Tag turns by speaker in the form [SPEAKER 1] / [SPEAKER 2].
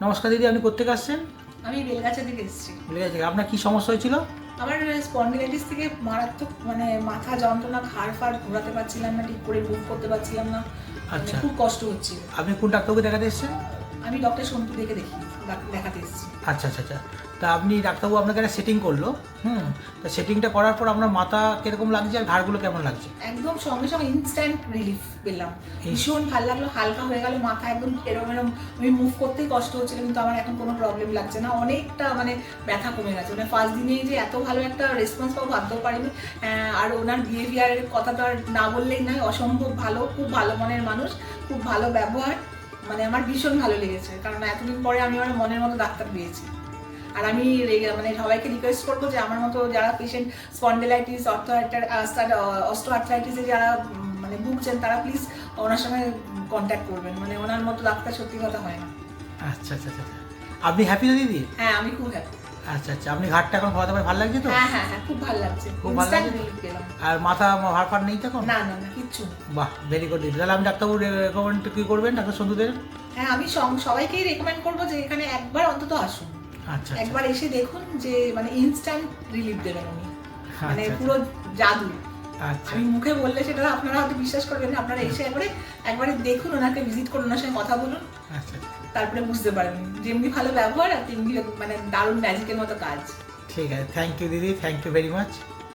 [SPEAKER 1] নমস্কার দিদি আপনি কোথেকে আসছেন?
[SPEAKER 2] আমি বেলগাছা থেকে এসেছি।
[SPEAKER 1] বেলগাছা থেকে। আপনার কি সমস্যা হয়েছিল?
[SPEAKER 2] আমার স্পন্ডিলাইটিস থেকে মারাত্মক মানে মাথা যন্ত্রণা ঘাড় ফাড় ঘোরাতে পারছিলাম না ঠিক করে মুভ করতে পারছিলাম না। মানে
[SPEAKER 1] আচ্ছা।
[SPEAKER 2] খুব কষ্ট হচ্ছিল।
[SPEAKER 1] আপনি কোন ডাক্তারকে দেখাতে এসেছেন?
[SPEAKER 2] আমি ডক্টর সন্তু দেখে দেখি দেখাতে এসেছি।
[SPEAKER 1] আচ্ছা আচ্ছা আচ্ছা। তা আপনি ডাক্তারবাবু আপনাকে একটা সেটিং করল হুম? তা সেটিংটা করার পর আপনার মাথা কীরকম লাগছে আর ঘাড়গুলো কেমন লাগছে?
[SPEAKER 2] একদম সঙ্গে সঙ্গে ইনস্ট্যান্ট রিলিফ পেলাম। ভীষণ ভালো লাগল হালকা হয়ে গেল মাথা একদম এরম এরম। আমি মুভ করতেই কষ্ট হচ্ছিল কিন্তু আমার এখন কোনো প্রবলেম লাগছে না। অনেকটা মানে ব্যথা কমে গেছে। মানে ফার্স্ট দিনেই যে এত ভালো একটা রেসপন্স পাবো ভাবতেও পারিনি আর ওনার বিহেভিয়ারের কথা তো আর না বললেই নয় অসম্ভব ভালো খুব ভালো মনের মানুষ খুব ভালো ব্যবহার। মানে আমার ভীষণ ভালো লেগেছে। কারণ এতদিন পরে আমি আমার মনের মতো ডাক্তার পেয়েছি। আর আমি মানে সবাইকে রিকোয়েস্ট করব যে আমার মতো যারা পেশেন্ট স্পন্ডেলাইটিস অস্টো আর্থ্রাইটিসে যারা মানে ভুগছেন তারা প্লিজ ওনার সঙ্গে কন্ট্যাক্ট করবেন। মানে ওনার মতো ডাক্তার সত্যি কথা হয় না।
[SPEAKER 1] আচ্ছা আচ্ছা আচ্ছা। আচ্ছা। আপনি হ্যাপি তো দিদি?
[SPEAKER 2] হ্যাঁ আমি খুব হ্যাপি
[SPEAKER 1] আচ্ছা আচ্ছা। আপনি ঘাটটা এখন খাওয়াতে পারে ভালো লাগছে তো?
[SPEAKER 2] হ্যাঁ হ্যাঁ হ্যাঁ খুব ভালো লাগছে।
[SPEAKER 1] খুব ভালো লাগছে? আর মাথা ভার ফার নেই তো
[SPEAKER 2] না না না কিচ্ছু
[SPEAKER 1] বাহ ভেরি গুড তাহলে আমি ডাক্তারবাবু রেকমেন্ড কি করবেন ডাক্তার সন্ধুদের?
[SPEAKER 2] হ্যাঁ আমি সবাইকেই রেকমেন্ড করব যে এখানে একবার অন্তত আসুন।
[SPEAKER 1] আচ্ছা আচ্ছা।
[SPEAKER 2] একবার এসে দেখুন যে মানে ইনস্ট্যান্ট রিলিফ দেবেন উনি। মানে
[SPEAKER 1] আচ্ছা,
[SPEAKER 2] পুরো জাদু।
[SPEAKER 1] আচ্ছা
[SPEAKER 2] আমি মুখে বললে সেটা আপনারা হয়তো বিশ্বাস করবেন আপনারা এসে একবারে একবারে দেখুন ওনাকে ভিজিট করুন ওনার সঙ্গে কথা বলুন।
[SPEAKER 1] আচ্ছা।
[SPEAKER 2] তারপরে বুঝতে পারবেন। যেমনি ভালো ব্যবহার আর তেমনি মানে দারুণ ম্যাজিকের মতো কাজ।
[SPEAKER 1] ঠিক আছে। থ্যাংক ইউ দিদি। Thank you very much